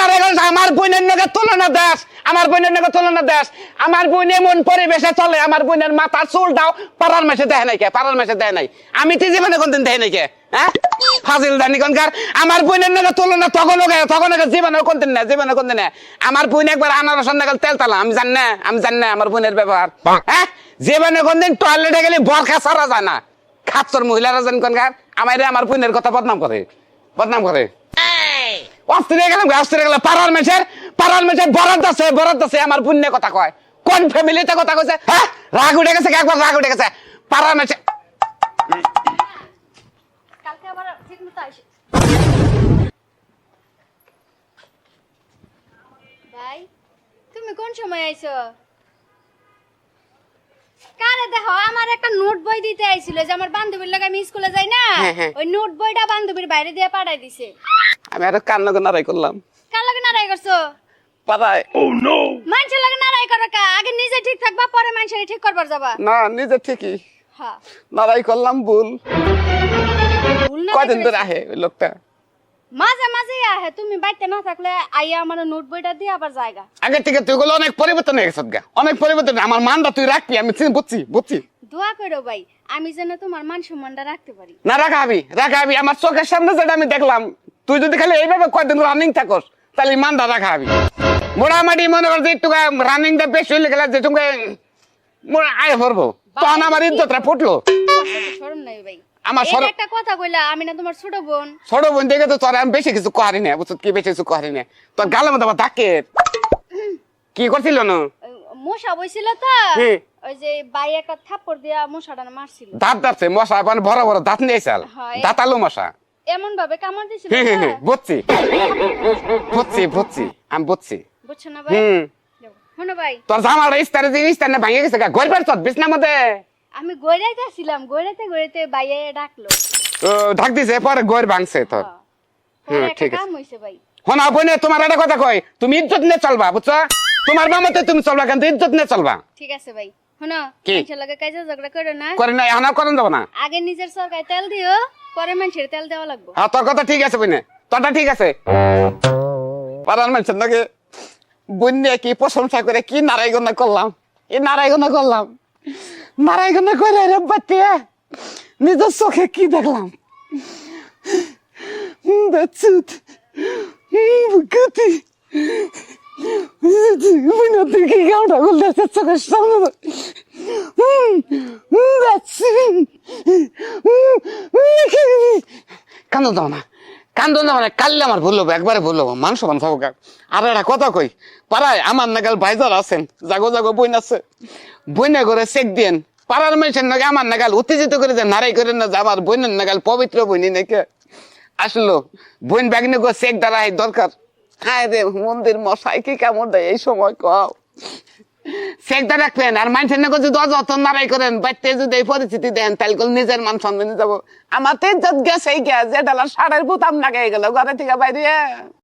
নারাই গেল আমার বোনের নাকি তুলনা দেশ আমার বোনের নাকি তুলনা দেশ। আমার বোন এমন পরিবেশে চলে আমার বোনের মাথা চুলটাও পাড়ার মাসে দেয় নাই কে পাড়ার মাসে দেয় নাই। আমি তো জীবনে কোনদিন দেয় নাই কে হ্যাঁ? ফাজিল দানি কোনকার? আমার বোনের নাকি তুলনা তখন তখন জীবনে কোনদিন না জীবনে কোনদিন আমার বোন একবার আনারসের নাগাল তেল তালা আমি জানি না আমি জানি না আমার বোনের ব্যবহার হ্যাঁ? জীবনে কোনদিন টয়লেটে গেলে বরখা সারা যায় না। খাচ্চর মহিলারা জানি কোনকার আমার আমার বোনের কথা বদনাম করে বদনাম করে। অস্ট্রেলিয়া গেলাম অস্ট্রেলিয়া গেলাম। পাড়ার মেছের পাড়ার মেছের বরাদ আছে বরাদ আছে, আমার পুণ্যে কথা কয়। কোন ফ্যামিলিতে কথা কইছে? হ্যাঁ? রাগ উঠে গেছে একবার রাগ উঠে গেছে। পাড়ার মেছে তুমি কোন সময় আইছো কারে দেখো আমার একটা নোট বই দিতে আইছিল যে আমার বান্ধবীর লাগে আমি স্কুলে যাই না হ্যাঁ, হ্যাঁ। ওই নোট বইটা বান্ধবীর বাইরে দিয়ে পাঠাই দিছে। আমি আর কান্না নারাই করলাম? কার লাগে নারাই করছ? পাড়ায়। মানুষের লাগে নারাই করো কা? আগে নিজে ঠিক থাকবা পরে মানুষের ঠিক করবার যাবা। না নিজে ঠিকই। হ্যাঁ। নারাই করলাম ভুল। ভুল কয়দিন ধরে। আহে ওই লোকটা? মাঝে মাঝে আহে তুমি বাড়িতে না থাকলে আইয়া আমার নোট বইটা দিয়ে আবার জায়গা আগে থেকে তুই গুলো অনেক পরিবর্তন হয়ে গেছে গা। অনেক পরিবর্তন। আমার মানটা তুই রাখবি আমি চিনি- বুঝছি বুঝছি। দোয়া করো ভাই আমি যেন তোমার মান সম্মানটা রাখতে পারি। না রাখাবি রাখাবি আমার চোখের সামনে যেটা আমি দেখলাম তুই যদি খালি এইভাবে কয়দিন রানিং থাকস তাহলে মানটা রাখাবি মোটামুটি মনে কর যে একটু রানিংটা বেশি গেলে যে তুমি আয় ভরবো তখন আমার ইজ্জতটা ফুটলো। শরম নাই ভাই। আমার এই একটা কথা কইলা আমি না তোমার ছোট বোন। ছোট বোন দেখে তো তোর আমি বেশি কিছু করি না বুঝছ কি বেশি কিছু করি না। তোর গালের মধ্যে আবার ডাকে কি করছিল না? মশা বইছিল তো। ওই যে বাই একটা থাপ্পড় দিয়া মশাটা মারছিল। দাঁত দাঁতছে মশা মানে বড় বড় দাঁত নিয়ে চাল। মশা। এমন ভাবে কামড় দিছিল হুম হুম তো। হুম, বুঝছি। বুঝছি বুঝছি আমি বুঝছি। বুঝছ না ভাই? শোনো ভাই। তোর জামার ইস্তারে যে ইস্তারে ভাঙে গেছে গা। গড়বার চত বিছনার মধ্যে। আমি গড়াইতে আসছিলাম গড়াইতে গড়াইতে বাইয়ে ডাকলো। ঢাক দিছে পরে গড় ভাঙছে তোর। হ্যাঁ। হুম, ঠিক আছে। কাম হইছে ভাই। হনা বনে তোমার একটা কথা কয় তুমি ইজ্জত নিয়ে চলবা বুঝছ? তোমার বামতে তুমি চলবা কিন্তু ইজ্জত নিয়ে চলবা। ঠিক আছে ভাই। শোনো কি? মানুষের লাগে কাজে ঝগড়া করো না করে না এখন করেন যাব না আগে নিজের সরকার তেল দিও পরে মানুষের তেল দেওয়া লাগবে হ্যাঁ তোর কথা ঠিক আছে বইনে তোরটা ঠিক আছে পাড়ার মানুষের বন্যা কি প্রশংসা করে কি করলাম করলাম করে রে বাচ্চা নিজের চোখে কি দেখলাম তুই দাও না কান্দ না কাললে আমার ভুল হব একবারে ভুল হব মানুষ হব আর একটা কথা কই পাড়ায় আমার নাগাল ভাইজার আছেন জাগো জাগো বইন আছে বইনা করে চেক দিয়েন পাড়ার মানুষের নাকি আমার নাগাল উত্তেজিত করে যে নারাই করে না যে আমার বইনের নাগাল পবিত্র বইনি নাকি আসলো বইন ব্যাগনে করে চেক দ্বারা দরকার হ্যাঁ মন্দির মশাই, কি কেমন দেয় এই সময় কও। চেকটা রাখবেন আর মানুষের নাকি যদি যতন নারাই করেন, বাড়িতে যদি এই পরিস্থিতি দেন, তাহলে নিজের মান সম্মানে যাব। আমার তো ইজ্জত গেছে গিয়া, যে ডালা সারের বোতাম লাগাই গেল, ঘরে থেকে বাইরে।